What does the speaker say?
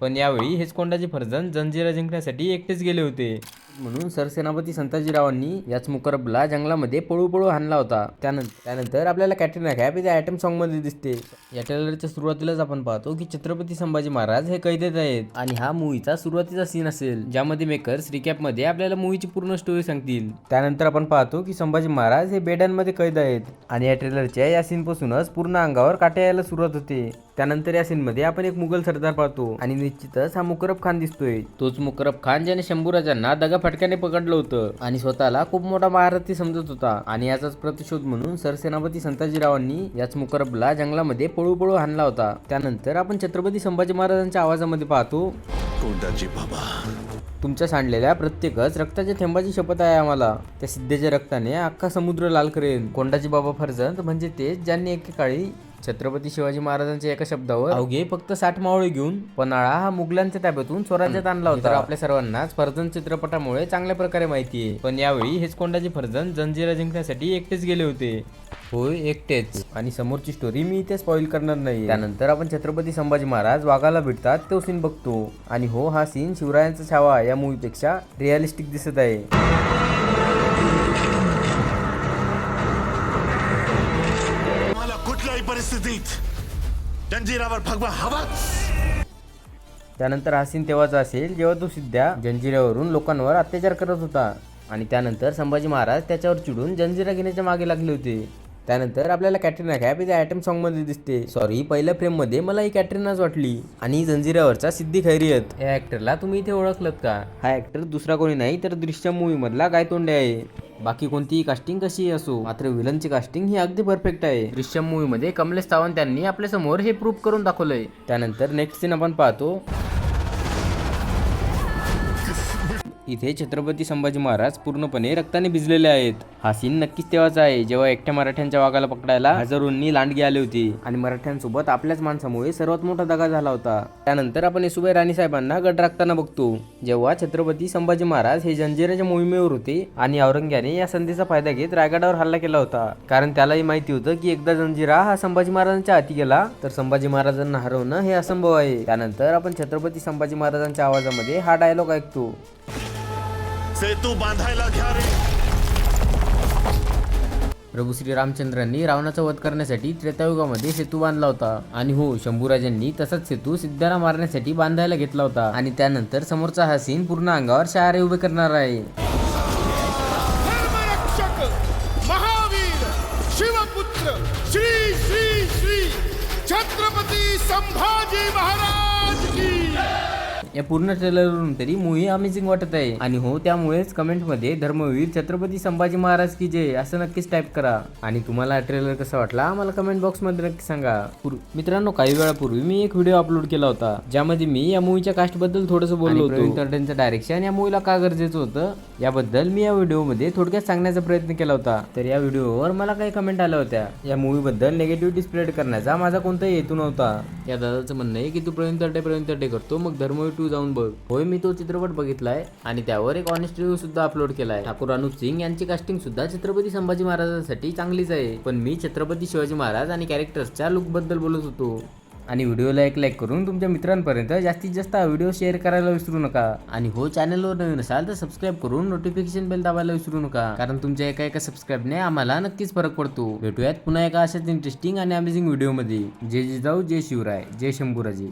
पण यावेळी हेचकोंडाचे फर्जन जंजिरा जिंकण्यासाठी एकटेच गेले होते. म्हणून सरसेनापती संताजीरावांनी याच मुकरबला जंगलामध्ये पळू पळू हाणला होता. त्यानंतर त्यानंतर आपल्याला कॅटरीना कॅप इथे आयटम सॉन्गमध्ये दिसते. या ट्रेलरच्या सुरुवातीलाच आपण पाहतो की छत्रपती संभाजी महाराज हे कैदेत आहेत. आणि हा मूवीचा सुरुवातीचा सीन असेल ज्यामध्ये मेकर्स रिकॅपमध्ये आपल्याला मूवीची पूर्ण स्टोरी सांगतील. त्यानंतर आपण पाहतो की संभाजी महाराज हे बेड्यांमध्ये कैद आहेत. आणि या ट्रेलरच्या या सीन पासूनच पूर्ण अंगावर काटे यायला सुरुवात होते. त्यानंतर या सीन मध्ये आपण एक मुघल सरदार पाहतो. आणि निश्चितच हा मुकरब खान दिसतोय. तोच मुकरब खान ज्याने शंभूराजांना दगा फटक्याने पकडलं होतं. आणि स्वतःला खूप मोठा महारथी समजत होता. आणि याचाच प्रतिशोध म्हणून सरसेनापती संताजीरावांनी याच मुकरबला जंगलामध्ये पळू पळू हाणला होता. त्यानंतर आपण छत्रपती संभाजी महाराजांच्या आवाजामध्ये पाहतो. कोंडाजी बाबा. तुमच्या सांडलेल्या प्रत्येकच रक्ताच्या थेंबाची शपथ आहे आम्हाला. त्या सिद्धेच्या रक्ताने अख्खा समुद्र लाल करेन. कोंडाजी बाबा फर्जंद म्हणजे तेच ज्यांनी एकेकाळी छत्रपती शिवाजी महाराजांच्या एका शब्दावर अवघे फक्त साठ मावळे घेऊन पन्हाळा हा मुघलांच्या ताब्यातून स्वराज्यात आणला होता. आपल्या सर्वांनाच फर्जन चित्रपटामुळे चांगल्या प्रकारे माहिती आहे. पण यावेळी हेच कोंडाजी फर्जन जंजिरा जिंकण्यासाठी एकटेच गेले होते. होय एकटेच. आणि समोरची स्टोरी मी इथे स्पॉइल करणार नाही त्यानंतर आपण छत्रपती संभाजी महाराज वाघाला भेटतात तो सीन बघतो. आणि हो हा सीन शिवरायांचा छावा या मूवीपेक्षा रिअलिस्टिक दिसत आहे. परिस्थितीत. जंजिरावर भगवा हवाच. त्यानंतर हा सीन तेव्हाचा असेल जेव्हा तो सिद्ध्या जंजिऱ्यावरून लोकांवर अत्याचार करत होता. आणि त्यानंतर संभाजी महाराज त्याच्यावर चिडून जंजिरा घेण्याच्या मागे लागले होते. त्यानंतर आपल्याला कॅटरीना कॅप इथे आयटम सॉन्गमध्ये दिसते. सॉरी पहिल्या फ्रेममध्ये मला ही कॅटरीनाच वाटली. आणि जंजिऱ्यावरचा सिद्धी खैरियत. या ऍक्टरला तुम्ही इथे ओळखलत का? हा ऍक्टर दुसरा कोणी नाही तर दृश्य मूवी मधला गायतोंडे आहे. बाकी कोणतीही कास्टिंग कशी असो मात्र विलनची कास्टिंग ही अगदी परफेक्ट आहे. दृश्यम मूवी मध्ये कमलेश सावंत यांनी आपल्यासमोर हे प्रूफ करून दाखवलंय. त्यानंतर नेक्स्ट सीन आपण पाहतो इथे छत्रपती संभाजी महाराज पूर्णपणे रक्ताने भिजलेले आहेत. हा सीन नक्कीच तेव्हाचा आहे जेव्हा एकट्या मराठ्यांच्या वाघाला पकडायला हजारोंनी लांडगी आली होती. आणि मराठ्यांसोबत आपल्याच माणसामुळे सर्वात मोठा दगा झाला होता. त्यानंतर आपण येसुबाई राणी साहेबांना गड राखताना बघतो. जेव्हा छत्रपती संभाजी महाराज हे जंजिराच्या मोहिमेवर होते आणि औरंग्याने या संधीचा फायदा घेत रायगडावर हल्ला केला होता. कारण त्यालाही माहिती होतं की एकदा जंजिरा हा संभाजी महाराजांच्या हाती गेला तर संभाजी महाराजांना हरवणं हे असंभव आहे. त्यानंतर आपण छत्रपती संभाजी महाराजांच्या आवाजामध्ये हा डायलॉग ऐकतो. सेतू बांधायला घ्या रे. प्रभू श्री रामचंद्रांनी रावणाचा वध करण्यासाठी त्रेतायुगामध्ये सेतू बांधला होता. आणि हो शंभूराजांनी तसाच सेतू सिद्धाला मारण्यासाठी बांधायला घेतला होता. आणि त्यानंतर समोरचा हा सीन पूर्ण अंगावर शहारे उभे करणार आहे. धर्मरक्षक महावीर शिवपुत्र श्री श्री श्री छत्रपती संभाजी महाराज की या पूर्ण ट्रेलरवरून तरी मूवी अमेझिंग वाटत आहे. आणि हो त्यामुळेच कमेंटमध्ये धर्मवीर छत्रपती संभाजी महाराज की जय असं नक्कीच टाईप करा. आणि तुम्हाला हा ट्रेलर कसा वाटला आम्हाला कमेंट बॉक्समध्ये नक्की सांगा. मित्रांनो काही वेळापूर्वी मी एक व्हिडिओ अपलोड केला होता ज्यामध्ये मी या मूवीच्या कास्टबद्दल थोडंसं बोललो होतो. डायरेक्शन या मूवीला का गरजेचं होतं याबद्दल मी या व्हिडिओमध्ये थोडक्यात सांगण्याचा प्रयत्न केला होता. तर या व्हिडिओवर मला काही कमेंट आल्या होत्या. या मूवी बद्दल निगेटिव्हिटी स्प्रेड करण्याचा माझा कोणताही हेतू नव्हता. या दादाचं म्हणणं आहे की तू प्रवीण तरडे प्रवीण तरडे करतो मग धर्मवीर टू जाऊन बघ. होय मी तो चित्रपट बघितलाय आणि त्यावर एक ऑनेस्ट रिव्ह्यू सुद्धा अपलोड केलाय. ठाकूर अनुप सिंग यांची कास्टिंग सुद्धा छत्रपती संभाजी महाराजांसाठी चांगलीच आहे. पण मी छत्रपती शिवाजी महाराज आणि कॅरेक्टर्सच्या लुकबद्दल बोलत होतो. आणि व्हिडिओला एक लाईक करून तुमच्या मित्रांपर्यंत जास्तीत जास्त हा व्हिडिओ शेअर करायला विसरू नका. आणि हो चॅनलवर नवीन असाल तर सबस्क्राईब करून नोटिफिकेशन बेल दाबायला विसरू नका. कारण तुमच्या एका एका सबस्क्राईबने आम्हाला नक्कीच फरक पडतो. भेटूयात पुन्हा एका अशाच इंटरेस्टिंग आणि अमेझिंग व्हिडिओमध्ये जय जिजाऊ जय शिवराय जय शंभूराजे.